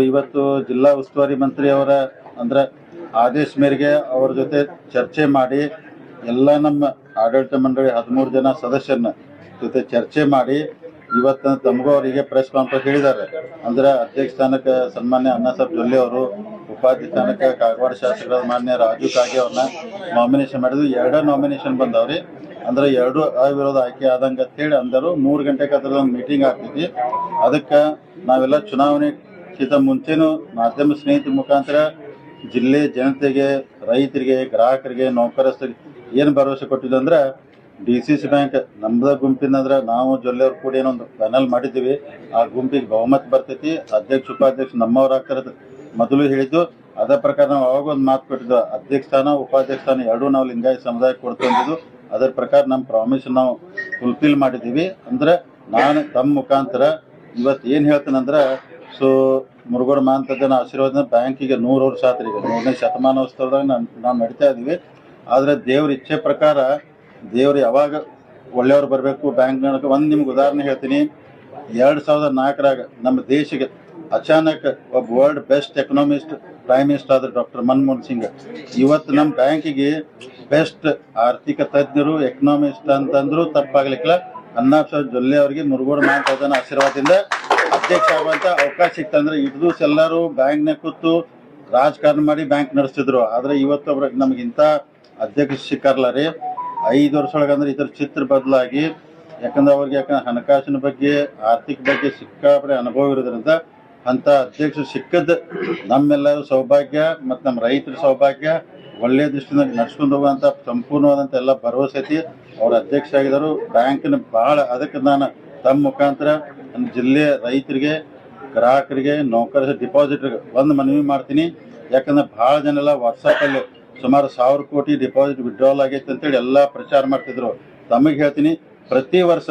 ಇವತ್ತು ಜಿಲ್ಲಾ ಉಸ್ತುವಾರಿ ಮಂತ್ರಿ ಅವರ, ಅಂದ್ರೆ ಆದೇಶ ಮೇರೆಗೆ ಅವ್ರ ಜೊತೆ ಚರ್ಚೆ ಮಾಡಿ ಎಲ್ಲ ನಮ್ಮ ಆಡಳಿತ ಮಂಡಳಿ ಹದಿಮೂರು ಜನ ಸದಸ್ಯರನ್ನ ಜೊತೆ ಚರ್ಚೆ ಮಾಡಿ ಇವತ್ತು ತಮಗೂ ಅವರಿಗೆ ಪ್ರೆಸ್ ಕಾನ್ಫರೆನ್ಸ್ ಹೇಳಿದ್ದಾರೆ. ಅಂದ್ರೆ ಅಧ್ಯಕ್ಷ ಸ್ಥಾನಕ್ಕೆ ಸನ್ಮಾನ್ಯ ಅಣ್ಣಾಸಾಬ್ ಜೊಲ್ಲೆ ಅವರು, ಉಪಾಧ್ಯಕ್ಷ ಸ್ಥಾನಕ್ಕೆ ಕಾಗವಾಡ ಶಾಸಕರಾದ ಮಾನ್ಯ ರಾಜು ಕಾಗೆ ಅವ್ರನ್ನ ನಾಮಿನೇಷನ್ ಮಾಡಿದ್ರು. ಎರಡ ನಾಮಿನೇಷನ್ ಬಂದವ್ರಿ. ಅಂದ್ರೆ ಎರಡು ಅವಿರೋಧ ಆಯ್ಕೆ ಆದಂಗ ಅಂತ ಹೇಳಿ ಅಂದರು. ಮೂರು ಗಂಟೆಗೆ ಅದ್ರದ್ದು ಒಂದು ಮೀಟಿಂಗ್ ಆಗ್ತೈತಿ. ಅದಕ್ಕೆ ನಾವೆಲ್ಲ ಚುನಾವಣೆಗಿಂತ ಮುಂಚೆನೂ ಮಾಧ್ಯಮ ಸ್ನೇಹಿತರ ಮುಖಾಂತರ ಜಿಲ್ಲೆ ಜನತೆಗೆ, ರೈತರಿಗೆ, ಗ್ರಾಹಕರಿಗೆ, ನೌಕರಸ್ಥರಿಗೆ ಏನು ಭರವಸೆ ಕೊಟ್ಟಿದ್ದು ಅಂದ್ರೆ ಡಿ ಸಿ ಸಿ ಬ್ಯಾಂಕ್ ನಮ್ದ ಗುಂಪಿನಂದ್ರೆ ನಾವು ಜೊಲ್ಲೆಯವ್ರು ಕೂಡ ಏನೊಂದು ಪ್ಯಾನಲ್ ಮಾಡಿದ್ದೀವಿ. ಆ ಗುಂಪಿಗೆ ಬಹುಮತ ಬರ್ತೈತಿ. ಅಧ್ಯಕ್ಷ, ಉಪಾಧ್ಯಕ್ಷ ನಮ್ಮವ್ರು ಆಗ್ತಾರೆ ಮೊದಲು ಹೇಳಿದ್ದು. ಅದೇ ಪ್ರಕಾರ ನಾವು ಅವಾಗ ಒಂದು ಮಾತು ಕೊಟ್ಟಿದ್ದು, ಅಧ್ಯಕ್ಷ ಸ್ಥಾನ, ಉಪಾಧ್ಯಕ್ಷ ಸ್ಥಾನ ಎರಡೂ ನಾವು ಲಿಂಗಾಯತ ಸಮುದಾಯಕ್ಕೆ ಕೊಡ್ತಂದಿದ್ದು ಅದರ ಪ್ರಕಾರ ನಮ್ಮ ಪ್ರಾಮಿಸ್ ನಾವು ಫುಲ್ಫಿಲ್ ಮಾಡಿದ್ದೀವಿ. ಅಂದ್ರೆ ನಾನು ತಮ್ಮ ಮುಖಾಂತರ ಇವತ್ತು ಏನು ಹೇಳ್ತೇನೆಂದ್ರೆ ಸೊ ಮುರುಗೋಡ ಮಾಂತದ್ದನ ಆಶೀರ್ವಾದ ಬ್ಯಾಂಕಿಗೆ ನೂರು ವರ್ಷ ಆತ್ರಿ ಈಗ. ನೂರನೇ ಶತಮಾನೋತ್ಸವದಾಗ ನಾನು ನಾವು ನಡೀತಾ ಇದೀವಿ ಆದರೆ ದೇವ್ರ ಇಚ್ಛೆ ಪ್ರಕಾರ ದೇವ್ರು ಯಾವಾಗ ಒಳ್ಳೆಯವ್ರು ಬರಬೇಕು ಬ್ಯಾಂಕ್ ಒಂದು ನಿಮ್ಗೆ ಉದಾಹರಣೆ ಹೇಳ್ತೀನಿ. ಎರಡು ಸಾವಿರದ ನಾಲ್ಕರಾಗ ನಮ್ಮ ದೇಶಕ್ಕೆ ಅಚಾನಕ್ ಒಬ್ಬ world best economist prime minister ಆದ್ರೆ ಡಾಕ್ಟರ್ ಮನಮೋಹನ್ ಸಿಂಗ್. ಇವತ್ತು ನಮ್ಮ ಬ್ಯಾಂಕಿಗೆ ಬೆಸ್ಟ್ ಆರ್ಥಿಕ ತಜ್ಞರು ಎಕನಾಮಿಸ್ಟ್ ಅಂತಂದ್ರು ತಪ್ಪಾಗ್ಲಿಕ್ಕಿಲ್ಲ. ಅನ್ನಾಬ್ ಸಾಹೇಬ್ ಜೊಲ್ಲೆ ಅವರಿಗೆ ಮುರುಗೋಡು ಮಾಂತದನ ಆಶೀರ್ವಾದದಿಂದ ಅಧ್ಯಕ್ಷ ಆಗುವಂತ ಅವಕಾಶ ಸಿಕ್ತಂದ್ರೆ ಇಟ್ ದಿವಸ ಎಲ್ಲರೂ ನ ಕೂತು ರಾಜಕಾರಣ ಮಾಡಿ ಬ್ಯಾಂಕ್ ನಡೆಸ್ತಿದ್ರು. ಆದ್ರೆ ಇವತ್ತು ಒಬ್ರ ನಮ್ಗೆ ಇಂಥ ಅಧ್ಯಕ್ಷ ಸಿಕ್ಕಾರಲ್ಲ ರೀ. ಐದು ವರ್ಷ ಒಳಗೆ ಅಂದ್ರೆ ಇದ್ರ ಚಿತ್ರ ಬದಲಾಗಿ, ಯಾಕಂದ್ರೆ ಅವ್ರಿಗೆ ಯಾಕಂದ್ರೆ ಹಣಕಾಸಿನ ಬಗ್ಗೆ, ಆರ್ಥಿಕ ಬಗ್ಗೆ ಸಿಕ್ಕಾಪಡೆ ಅನುಭವ ಇರೋದ್ರಿಂದ ಅಂತ ಅಧ್ಯಕ್ಷ ಸಿಕ್ಕದ್ ನಮ್ಮೆಲ್ಲರ ಸೌಭಾಗ್ಯ ಮತ್ತು ನಮ್ಮ ರೈತರ ಸೌಭಾಗ್ಯ ಒಳ್ಳೆಯ ದೃಷ್ಟಿಯಿಂದ ನಡ್ಸ್ಕೊಂಡು ಹೋಗುವಂತ ಸಂಪೂರ್ಣವಾದಂತ ಎಲ್ಲ ಭರವಸೆ ಐತಿ. ಅವ್ರ ಅಧ್ಯಕ್ಷ ಆಗಿದ್ರು. ಬ್ಯಾಂಕಿನ ಬಹಳ ಅದಕ್ಕೆ ನಾನು ತಮ್ಮ ಮುಖಾಂತರ ಜಿಲ್ಲೆಯ ರೈತರಿಗೆ, ಗ್ರಾಹಕರಿಗೆ ನೌಕರ ಡಿಪಾಸಿಟ್ರಿಗೆ ಒಂದು ಮನವಿ ಮಾಡ್ತೀನಿ. ಯಾಕಂದ್ರೆ ಭಾಳ ಜನ ಎಲ್ಲ ವಾಟ್ಸಪ್ಪಲ್ಲಿ ಸುಮಾರು ಸಾವಿರ ಕೋಟಿ ಡಿಪಾಸಿಟ್ ವಿಡ್ರಾಲ್ ಆಗೈತೆ ಅಂತೇಳಿ ಎಲ್ಲ ಪ್ರಚಾರ ಮಾಡ್ತಿದ್ರು. ತಮಗೆ ಹೇಳ್ತೀನಿ, ಪ್ರತಿ ವರ್ಷ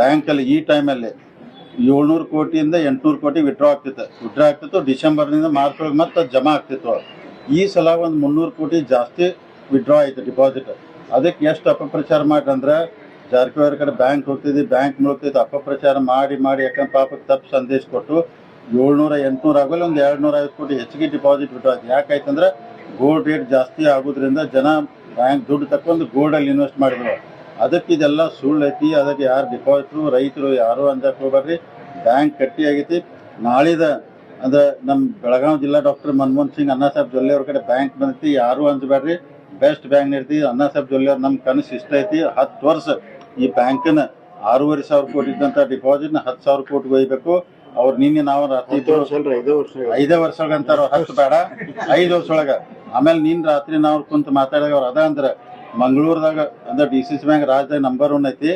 ಬ್ಯಾಂಕಲ್ಲಿ ಈ ಟೈಮಲ್ಲಿ ಏಳ್ನೂರು ಕೋಟಿಯಿಂದ ಎಂಟ್ನೂರು ಕೋಟಿ ವಿಡ್ರಾ ಆಗ್ತಿತ್ತು. ವಿಡ್ರಾ ಆಗ್ತಿತ್ತು, ಡಿಸೆಂಬರ್ನಿಂದ ಮಾರ್ಚ್ ಒಳಗೆ ಮತ್ತೆ ಜಮಾ ಆಗ್ತಿತ್ತು. ಈ ಸಲ ಒಂದು ಮುನ್ನೂರು ಕೋಟಿ ಜಾಸ್ತಿ ವಿಡ್ರಾ ಆಯ್ತು ಡಿಪಾಸಿಟ್. ಅದಕ್ಕೆ ಎಷ್ಟು ಅಪಪ್ರಚಾರ ಮಾಡ್ರಿ ಜಾರಕಿಹೊಳಿ ಕಡೆ ಬ್ಯಾಂಕ್ ಹೋಗ್ತಿದ್ವಿ ಬ್ಯಾಂಕ್ ಮುಳುಗ್ತಿದ್ದು ಅಪಪ್ರಚಾರ ಮಾಡಿ ಮಾಡಿ ಯಾಕಂದ್ರೆ ಪಾಪಕ್ಕೆ ತಪ್ಪು ಸಂದೇಶ ಕೊಟ್ಟು ಏಳ್ನೂರ ಎಂಟುನೂರು ಆಗೋಲ್ಲ, ಒಂದು ಎರಡು ನೂರ ಐವತ್ತು ಕೋಟಿ ಹೆಚ್ಚಿಗೆ ಡಿಪಾಸಿಟ್ ಬಿಟ್ಟು ಯಾಕಾಯ್ತಂದ್ರೆ ಗೋಲ್ಡ್ ರೇಟ್ ಜಾಸ್ತಿ ಆಗೋದ್ರಿಂದ ಜನ ಬ್ಯಾಂಕ್ ದುಡ್ಡು ತಕ್ಕೊಂಡು ಗೋಲ್ಡಲ್ಲಿ ಇನ್ವೆಸ್ಟ್ ಮಾಡಿದ್ರು. ಅದಕ್ಕೆ ಇದೆಲ್ಲ ಸುಳ್ಳು ಐತಿ ಅದಕ್ಕೆ ಯಾರು ಡಿಪಾಸಿಟ್ರು ರೈತರು ಯಾರು ಅಂಜಕ್ಕೆ ಹೋಗ್ಬಾರ್ರಿ ಬ್ಯಾಂಕ್ ಕಟ್ಟಿ ಆಗೈತಿ. ನಾಳಿದ ಅಂದ್ರೆ ನಮ್ಮ ಬೆಳಗಾವಿ ಜಿಲ್ಲಾ ಡಾಕ್ಟರ್ ಮನಮೋಹನ್ ಸಿಂಗ್, ಅಣ್ಣಾ ಸಾಹೇಬ್ ಜೊಲ್ಲೆ ಅವ್ರ ಕಡೆ ಬ್ಯಾಂಕ್ ಬಂದೈತಿ. ಯಾರು ಅಂಜಬೇಡ್ರಿ. ಬೆಸ್ಟ್ ಬ್ಯಾಂಕ್ ಇರ್ತಿ ಅಣ್ಣಾ ಸಾಹೇಬ್ ಜೊಲ್ಲೆ ಅವ್ರ ನಮ್ಮ ಕನಸು ಇಷ್ಟ ಐತಿ. ಹತ್ತು ವರ್ಷ ಈ ಬ್ಯಾಂಕ್ನ ಆರೂವರೆ ಸಾವಿರ ಕೋಟಿ ಇದ್ದಂತ ನ ಹತ್ತು ಸಾವಿರ ಕೋಟಿ ಒಯ್ಬೇಕು. ಅವ್ರು ನಿನ್ನೆ ನಾವು ರಾತ್ರಿ ವರ್ಷ ಐದೇ ವರ್ಷ ಅಂತಾರ ಹತ್ತು ಬೇಡ. ಐದು ವರ್ಷ ಒಳಗ. ಆಮೇಲೆ ನಿನ್ನ ರಾತ್ರಿ ನಾವು ಕುಂತ ಮಾತಾಡಿದಾಗ ಅವ್ರು ಅದ ಅಂದ್ರೆ ಮಂಗಳೂರದಾಗ ಅಂದ್ರೆ ಡಿ ಸಿ ಸಿ ಬ್ಯಾಂಕ್ ರಾಜ್ಯದಾಗ ನಂಬರ್ ಒನ್ ಐತಿ.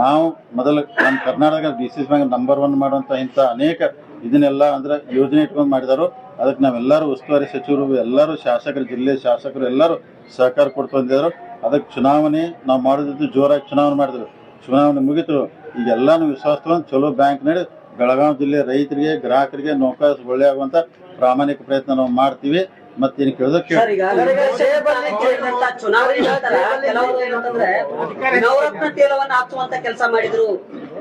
ನಾವು ಮೊದಲ ನಮ್ಮ Karnataka D C C bank number one ಮಾಡುವಂತ ಇಂಥ ಅನೇಕ ಇದನ್ನೆಲ್ಲ ಅಂದ್ರೆ ಯೋಜನೆ ಇಟ್ಕೊಂಡು ಮಾಡಿದಾರು. ಅದಕ್ಕೆ ನಾವೆಲ್ಲರೂ ಉಸ್ತುವಾರಿ ಸಚಿವರು ಎಲ್ಲರೂ ಶಾಸಕರು ಜಿಲ್ಲೆ ಶಾಸಕರು ಎಲ್ಲರೂ ಸಹಕಾರ ಕೊಡ್ತು ಅಂದಿದ್ರು ಅದಕ್ಕೆ ಚುನಾವಣೆ ನಾವು ಮಾಡೋದಿದ್ದು ಜೋರಾಗಿ ಚುನಾವಣೆ ಮಾಡಿದ್ರು. ಚುನಾವಣೆ ಮುಗಿತು. ಈಗ ಎಲ್ಲಾನು ವಿಶ್ವಾಸ ತಗೊಂಡು ಚಲೋ ಬ್ಯಾಂಕ್ ನಡಿ ಬೆಳಗಾವಿ ಜಿಲ್ಲೆ ರೈತರಿಗೆ ಗ್ರಾಹಕರಿಗೆ ನೌಕರ ಒಳ್ಳೆ ಆಗುವಂತ ಪ್ರಾಮಾಣಿಕ ಪ್ರಯತ್ನ ನಾವು ಮಾಡ್ತೀವಿ. ಮತ್ತೇನು ಏನಂತಂದ್ರೆ ನವರತ್ನ ತೇಲವನ್ನ ಹಾಕುವಂತ ಕೆಲಸ ಮಾಡಿದ್ರು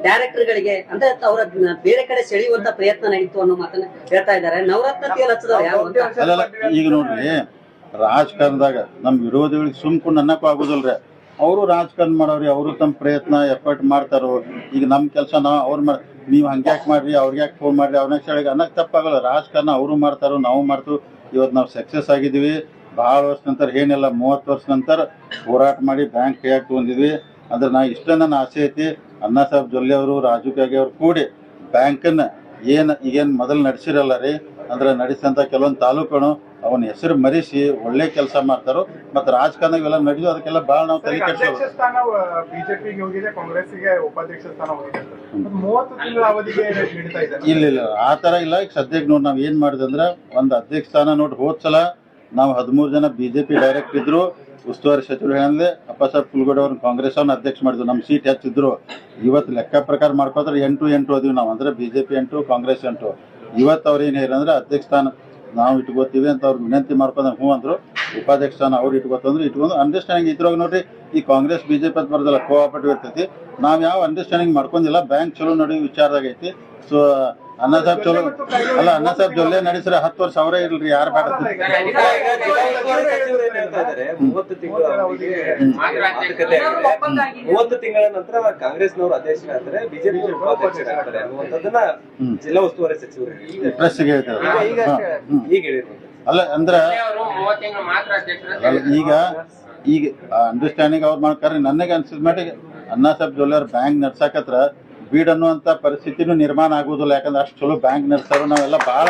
ಡೈರೆಕ್ಟರ್ ಗಳಿಗೆ ಅಂದ್ರೆ ಅವರ ಬೇರೆ ಕಡೆ ಸೆಳೆಯುವಂತ ಪ್ರಯತ್ನ ನಡೀತು ಅನ್ನೋ ಮಾತನ್ನ ಹೇಳ್ತಾ ಇದ್ದಾರೆ. ನವರತ್ನ ತೇಲ್ ಹಚ್ಚದವ್ರು ಈಗ ನೋಡ್ರಿ ರಾಜಕಾರಣದಾಗ ನಮ್ಮ ವಿರೋಧಿಗಳಿಗೆ ಸುಮ್ಕೊಂಡು ಅನ್ನಕ್ಕೂ ಆಗೋದಿಲ್ರಿ. ಅವರು ರಾಜಕಾರಣ ಮಾಡೋರಿ ಅವರು ತಮ್ಮ ಪ್ರಯತ್ನ ಎಫರ್ಟ್ ಮಾಡ್ತಾರೋ, ಈಗ ನಮ್ಮ ಕೆಲಸ ನಾವು ಅವ್ರು ಮಾಡಿ, ನೀವು ಹಂಗ್ಯಾಕ್ ಮಾಡ್ರಿ ಅವ್ರಿಗೆ ಯಾಕೆ ಫೋನ್ ಮಾಡ್ರಿ ಅವ್ರನ್ನ ಹೇಳಿ ಅನ್ನಕ್ಕೆ ತಪ್ಪಾಗಲ್ಲ. ರಾಜಕಾರಣ ಅವರು ಮಾಡ್ತಾರೋ, ನಾವು ಮಾಡ್ತು ಇವತ್ತು ನಾವು ಸಕ್ಸಸ್ ಆಗಿದ್ದೀವಿ. ಭಾಳ ವರ್ಷ ನಂತರ, ಏನಿಲ್ಲ, ಮೂವತ್ತು ವರ್ಷ ನಂತರ ಹೋರಾಟ ಮಾಡಿ ಬ್ಯಾಂಕ್ ಕೈಯಾಗ ತೊಗೊಂಡಿದ್ವಿ. ಅಂದ್ರೆ ನಾ ಇಷ್ಟ ನನ್ನ ಆಸೆ ಐತಿ, ಅಣ್ಣಾ ಸಾಹೇಬ್ ಜೊಲ್ಲೆ ಅವರು, ರಾಜು ಕಾಗೆ ಅವ್ರು ಕೂಡಿ ಬ್ಯಾಂಕನ್ನ ಏನು, ಈಗೇನು ಮೊದಲು ನಡೆಸಿರಲ್ಲ ರೀ, ಅಂದ್ರೆ ನಡೆಸಂತ ಕೆಲವೊಂದು ತಾಲೂಕುಗಳು ಅವನ ಹೆಸರು ಮರೆಸಿ ಒಳ್ಳೆ ಕೆಲಸ ಮಾಡ್ತಾರೋ ಮತ್ತೆ ರಾಜಕಾರಣ ಇವೆಲ್ಲ ನಡೆದು ಅದಕ್ಕೆಲ್ಲ ಭಾಳ ನಾವು ತಲೆ ಕೆಡಿಸೋದು ಸ್ಥಾನ ಬಿಜೆಪಿಗೆ ಹೋಗಿದೆ ಕಾಂಗ್ರೆಸ್ಗೆ ಉಪಾಧ್ಯಕ್ಷ ಸ್ಥಾನ ಹೋಗಿದೆ. ಸರ್ ಮೂವತ್ತು ತಿಂಗಳ ಅವಧಿಗೆ ನೀಡ್ತಾ ಇದ್ದಾರೆ. ಇಲ್ಲ ಇಲ್ಲ ಆ ತರ ಇಲ್ಲ. ಈಗ ಸದ್ಯಕ್ಕೆ ನೋಡಿ ನಾವು ಏನು ಮಾಡಿದೆ ಅಂದ್ರೆ ಒಂದು ಅಧ್ಯಕ್ಷ ಸ್ಥಾನ ನೋಡಿ ಹೋದ ಸಲ ನಾವು ಹದಿಮೂರು ಜನ ಬಿಜೆಪಿ ಡೈರೆಕ್ಟ್ ಇದ್ರು. ಉಸ್ತುವಾರಿ ಸಚಿವರು ಹೇಳಂದ್ರೆ ಅಪ್ಪ ಸಾಹೇಬ್ ಕುಲ್ಗಡೆ ಅವ್ರನ್ನ ಕಾಂಗ್ರೆಸ್ ಅವ್ರನ್ನ ಅಧ್ಯಕ್ಷ ಮಾಡಿದ್ರು. ನಮ್ಮ ಸೀಟ್ ಹೆಚ್ಚಿದ್ರು. ಇವತ್ತು ಲೆಕ್ಕ ಪ್ರಕಾರ ಮಾಡ್ಕೋತಾರೆ ಎಂಟು ಎಂಟು ಅದೀವಿ ನಾವು. ಅಂದ್ರೆ ಬಿಜೆಪಿ ಎಂಟು ಕಾಂಗ್ರೆಸ್ ಎಂಟು. ಇವತ್ತು ಅವ್ರು ಏನು ಹೇಳಿದ್ರೆ ಅಧ್ಯಕ್ಷ ಸ್ಥಾನ ನಾವು ಇಟ್ಕೋತೀವಿ ಅಂತ ಅವ್ರಿಗೆ ವಿನಂತಿ ಮಾಡ್ಕೊಂಡ್ರೆ ಹ್ಞೂ ಅಂದ್ರು. ಉಪಾಧ್ಯಕ್ಷ ಅವ್ರು ಇಟ್ಕೋತಂದ್ರು ಇಟ್ಕೊಂಡು ಅಂಡರ್ಸ್ಟ್ಯಾಂಡಿಂಗ್ ಇದ್ರಾಗ ನೋಡ್ರಿ, ಈ ಕಾಂಗ್ರೆಸ್ ಬಿಜೆಪಿ ಅಂತ ಬರೋದಿಲ್ಲ ಕೋಆಪರೇಟಿವ್ ಇರ್ತೈತಿ. ನಾವು ಯಾವ ಅಂಡರ್ಸ್ಟ್ಯಾಂಡಿಂಗ್ ಮಾಡ್ಕೊಂಡಿಲ್ಲ ಬ್ಯಾಂಕ್ ಚಲೋ ನೋಡಿ ವಿಚಾರದಾಗ ಐತಿ. ಸೊ ಅಣ್ಣ ಸಾಹೇಬ್ ಚಲೋ ಅಲ್ಲ ಅನ್ನ ಸಾಹೇಬ್ ಜೊಲ್ಲೆ ನಡೆಸ್ರೆ ಹತ್ತು ವರ್ಷ ಅವರೇ ಇಲ್ರಿ ಯಾರು ಬೇಡ. ಜಿಲ್ಲಾ ಮೂವತ್ತು ತಿಂಗಳ ಮೂವತ್ತು ತಿಂಗಳ ನಂತರ ಕಾಂಗ್ರೆಸ್ನವರು ಅಧ್ಯಕ್ಷರಾಗ್ತಾರೆ ಬಿಜೆಪಿ ಉಪಾಧ್ಯಕ್ಷರಾಗ್ತಾರೆ ಅನ್ನುವಂಥದ್ದನ್ನ ಜಿಲ್ಲಾ ಉಸ್ತುವಾರಿ ಸಚಿವರು ಈಗ ಈಗ ಹಾ, ಹ್ಮ್. ಈಗ ಹೇಳಿರುವಂಥದ್ದು. ಅಲ್ಲ ಅಂದ್ರ ಅವರು ಮೂವತ್ತು ತಿಂಗಳು ಮಾತ್ರ ಅಧ್ಯಕ್ಷರು ಅಲ್ಲ, ಈಗ ಈಗ ಅಂಡರ್ಸ್ಟ್ಯಾಂಡಿಂಗ್ ಅವ್ರು ಮಾಡ್ತಾರೆ ನನಗೆ ಅನ್ಸಿದ ಮಟ್ಟಿಗೆ ಸಾಬ್ ಸಾಹೇಬ್ ಜುವೆಲ್ಲರ್ ಬ್ಯಾಂಕ್ ನಡ್ಸಕತ್ರ ಬೀಡ್ ಅನ್ನುವಂತ ಪರಿಸ್ಥಿತಿನೂ ನಿರ್ಮಾಣ ಆಗುದಿಲ್ಲ ಯಾಕಂದ್ರೆ ಅಷ್ಟು ಚಲೋ ಬ್ಯಾಂಕ್ ನಡೆಸೋರು ನಾವೆಲ್ಲ ಭಾಳ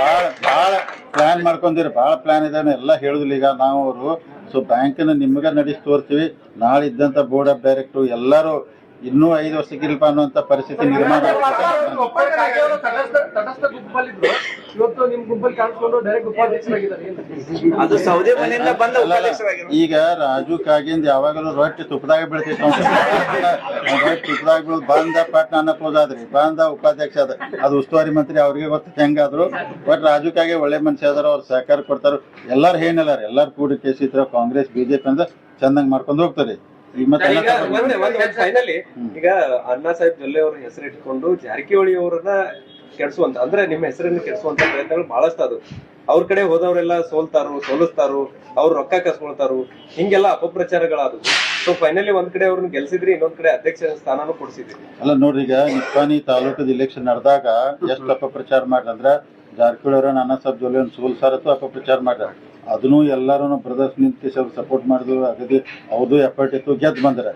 ಭಾಳ ಭಾಳ ಪ್ಲಾನ್ ಮಾಡ್ಕೊಂಡಿರಿ ಭಾಳ ಪ್ಲಾನ್ ಇದೆ ಎಲ್ಲ ಹೇಳುದಿಲ್ಲ. ಈಗ ನಾವು ಅವರು ಸೊ ಬ್ಯಾಂಕನ್ನು ನಿಮ್ಗೆ ನಡೆಸಿ ತೋರ್ತೀವಿ. ನಾಳೆ ಇದ್ದಂತ ಬೋರ್ಡ್ ಆಫ್ ಡೈರೆಕ್ಟ್ರು ಎಲ್ಲರೂ ಇನ್ನೂ ಐದು ವರ್ಷ ಗಿಲ್ಪ ಅನ್ನುವಂತ ಪರಿಸ್ಥಿತಿ ನಿರ್ಮಾಣ. ಈಗ ರಾಜು ಕಾಗಿಂದ ಯಾವಾಗಲೂ ರೊಟ್ಟಿ ತುಪ್ಪದಾಗ ಬೀಳ್ತಿತ್ತು ರೊಟ್ಟಿ ತುಪ್ಪದಾಗ ಬೀಳ್ ಬಂದ ಪಟ್ನ ಅನ್ನಕ್ ಹೋದಾದ್ರಿ ಬಂದ ಉಪಾಧ್ಯಕ್ಷ ಅದ ಅದು ಉಸ್ತುವಾರಿ ಮಂತ್ರಿ ಅವ್ರಿಗೆ ಗೊತ್ತ ಹೆಂಗಾದ್ರು. ಬಟ್ ರಾಜು ಕಾಗೆ ಒಳ್ಳೆ ಮನುಷ್ಯ ಅದಾರ ಅವ್ರು ಸಹಕಾರ ಕೊಡ್ತಾರ. ಎಲ್ಲಾರು ಏನಿಲ್ಲ ಎಲ್ಲಾರು ಕೂಡಿ ಕೇಸಿದ್ರ ಕಾಂಗ್ರೆಸ್ ಬಿಜೆಪಿ ಅಂದ್ರೆ ಚಂದಂಗ್ ಮಾಡ್ಕೊಂಡು ಹೋಗ್ತಾರೆ. ಈಗ ಒಂದೇ ಒಂದ್ ಫೈನಲಿ ಈಗ ಅಣ್ಣಾ ಸಾಹೇಬ್ ಜೊಲ್ಲೆ ಅವ್ರ ಹೆಸರು ಇಟ್ಕೊಂಡು ಜಾರಕಿಹೊಳಿ ಅವರನ್ನ ಕೆಡ್ಸುವಂತ ಅಂದ್ರೆ ನಿಮ್ಮ ಹೆಸರನ್ನ ಕೆಡ್ಸುವಂತ ಪ್ರಯತ್ನಗಳು ಬಹಳಷ್ಟು ಅದು. ಅವ್ರ ಕಡೆ ಹೋದವರೆಲ್ಲ ಸೋಲ್ತಾರು ಸೋಲಿಸ್ತಾರು ಅವ್ರು ರೊಕ್ಕ ಕಸ್ಕೊಳ್ತಾರು ಹಿಂಗೆಲ್ಲ ಅಪಪ್ರಚಾರಗಳಾದವು. ಸೊ ಫೈನಲಿ ಒಂದ್ ಕಡೆ ಅವ್ರನ್ನ ಗೆಲ್ಸಿದ್ರಿ ಇನ್ನೊಂದ್ ಕಡೆ ಅಧ್ಯಕ್ಷ ಸ್ಥಾನನೂ ಕೊಡಿಸಿದ್ರಿ. ಅಲ್ಲ ನೋಡ್ರಿ ಈಗ ನಿಪ್ಪಾನಿ ತಾಲೂಕದ ಇಲೆಕ್ಷನ್ ನಡೆದಾಗ ಎಷ್ಟು ಅಪಪ್ರಚಾರ ಮಾಡ್ರಂದ್ರ ಜಾರಕಿಹೊಳಿ ಅವರ ನಾನಾ ಸಾಹೇಬ್ ಜೊಲ್ಲೆ ಒಂದು ಸೋಲ್ಸಾರತ್ತು ಅಪಪ್ರಚಾರ ಮಾಡ್ರ? ಅದನ್ನು ಎಲ್ಲರೂ ಬ್ರದರ್ಸ್ ನಿಂತು ಸ್ವಲ್ಪ ಸಪೋರ್ಟ್ ಮಾಡಿದ್ರು. ಅಗದಿ ಅವ್ರದ್ದು ಎಫರ್ಟ್ ಇತ್ತು, ಗೆದ್ದು ಬಂದ್ರೆ.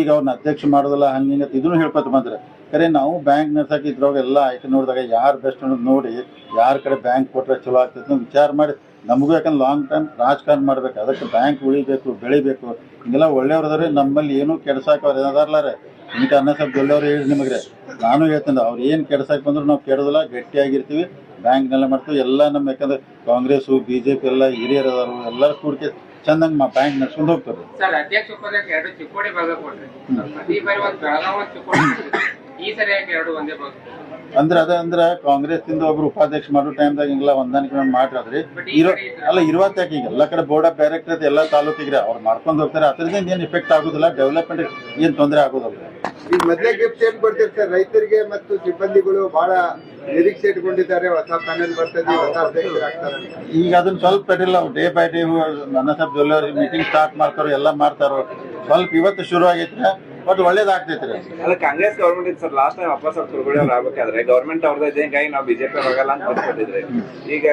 ಈಗ ಅವ್ರನ್ನ ಅಧ್ಯಕ್ಷ ಮಾಡೋದಿಲ್ಲ, ಹಂಗೆ ಹಿಂಗೆ ಇದನ್ನು ಹೇಳ್ಕೊತ ಬಂದ್ರೆ. ಕರೆ, ನಾವು ಬ್ಯಾಂಕ್ ನಡ್ಸಕ್ಕೆ ಇದ್ರೊಳಗ ಎಲ್ಲ ಆಯ್ಕೆ ನೋಡಿದಾಗ ಯಾರು ಬೆಸ್ಟ್ ಅನ್ನೋದು ನೋಡಿ, ಯಾರ ಕಡೆ ಬ್ಯಾಂಕ್ ಕೊಟ್ಟರೆ ಚಲೋ ಆಗ್ತೈತೆ ವಿಚಾರ ಮಾಡಿ, ನಮಗೂ ಯಾಕಂದ್ರೆ ಲಾಂಗ್ ಟೈಮ್ ರಾಜಕಾರಣ ಮಾಡ್ಬೇಕು. ಅದಕ್ಕೆ ಬ್ಯಾಂಕ್ ಉಳಿಬೇಕು, ಬೆಳಿಬೇಕು. ಹಿಂಗೆಲ್ಲ ಒಳ್ಳೆಯವ್ರದ್ರೆ ನಮ್ಮಲ್ಲಿ ಏನೂ ಕೆಡ್ಸಾಕ ಅವ್ರು ಏನಾದಾರ್ಲಾರೆ ಈಗ ಅನ್ನ ಸ್ವಲ್ಪ ದೊಡ್ಡವ್ರು ಹೇಳಿ ನಿಮಗೆ. ನಾನು ಹೇಳ್ತೇನೆ, ಅವ್ರು ಏನು ಕೆಡ್ಸಕ್ಕೆ ಬಂದ್ರು ನಾವು ಕೆಡೋದಿಲ್ಲ, ಗಟ್ಟಿಯಾಗಿರ್ತೀವಿ. ಬ್ಯಾಂಕ್ನೆಲ್ಲ ಮಾಡ್ತೀವಿ. ಎಲ್ಲ ನಮ್ಮ ಯಾಕಂದ್ರೆ ಕಾಂಗ್ರೆಸ್ಸು ಬಿಜೆಪಿ ಎಲ್ಲ ಹಿರಿಯರು ಅದಾರು ಎಲ್ಲರೂ ಕೂಡಿಕೆ ಚಂದಂಗ್ ಮಾ ಬ್ಯಾಂಕ್ ನಡ್ಸ್ಕೊಂಡು ಹೋಗ್ತಾರೆ. ಸರ್ ಅಧ್ಯಕ್ಷ ಉಪಾಧ್ಯಕ್ಷ ಎರಡು ಚಿಕ್ಕೋಡಿ ಭಾಗ ಕೊಟ್ರಿ. ಪ್ರತಿ ಬಾರಿ ಒಂದು ಬೆಳಗಾವ್ ಚಿಕ್ಕೋಡಿ ಈ ಸರಿ ಯಾಕೆ ಎರಡು ಒಂದೇ ಭಾಗ ಅಂದ್ರೆ ಅದ ಅಂದ್ರೆ ಕಾಂಗ್ರೆಸ್ ಇಂದ ಒಬ್ರು ಉಪಾಧ್ಯಕ್ಷ ಮಾಡೋ ಟೈಮ್ದಾಗ ಹಿಂಗೆಲ್ಲ ಹೊಂದಾಣಿಕೆ ಮಾಡ್ರಿ ಇರೋ ಅಲ್ಲ ಇರುವತ್ತ ಯಾಕೆ ಈಗ? ಎಲ್ಲ ಕಡೆ ಬೋರ್ಡ್ ಆಫ್ ಡೈರೆಕ್ಟರ್ ಎಲ್ಲ ತಾಲೂಕಿಗೆ ಅವ್ರು ಮಾಡ್ಕೊಂಡು ಹೋಗ್ತಾರೆ. ಅದರಿಂದ ಏನು ಇಫೆಕ್ಟ್ ಆಗೋದಿಲ್ಲ. ಡೆವಲಪ್ಮೆಂಟ್ ಏನು ತೊಂದರೆ ಆಗೋದಿಲ್ಲ. ಈಗ ಮೊದಲೇ ಗಿಫ್ಟ್ ಏನ್ ಕೊಡ್ತಿರ್ತಾರೆ? ರೈತರಿಗೆ ಮತ್ತು ಸಿಬ್ಬಂದಿಗಳು ಬಹಳ ನಿರೀಕ್ಷೆ ಇಟ್ಕೊಂಡಿದ್ದಾರೆ. ಹೊಸ ಪ್ಯಾನೆಲ್ ಬರ್ತದೆ ಹೊಸ ಅಧ್ಯಕ್ಷರಾಗ್ತಾರೆ ಈಗ ಅದನ್ನ ಸ್ವಲ್ಪ ತಡಿಲ್ಲ ಡೇ ಬೈ ಡೇ ನನ್ನ ಸ್ವಲ್ಪ ಜೊಲ್ಲೆ ಮೀಟಿಂಗ್ ಸ್ಟಾರ್ಟ್ ಮಾಡ್ತಾರೋ ಎಲ್ಲ ಮಾಡ್ತಾರೋ ಸ್ವಲ್ಪ ಇವತ್ತು ಶುರು ಆಗೈತ್ರ ಬಟ್ ಒಳ್ಳೇದಾಗ್ತೈತ್ರಿ. ಅಲ್ಲ Congress government sir last time ವಾಪಸ್ ಅವ್ರು ಆಗಬೇಕಾದ್ರೆ ಅವ್ರು ಆಗ್ಬೇಕಾದ್ರೆ ಗೌರ್ಮೆಂಟ್ ಅವ್ರದ್ದು ಇದೆ ಹಿಂಗಾಗಿ ನಾವು ಬಿಜೆಪಿ ಹೋಗಲ್ಲ ಅಂತ ಬರ್ಕೊಟ್ಟಿದ್ರಿ ಈಗ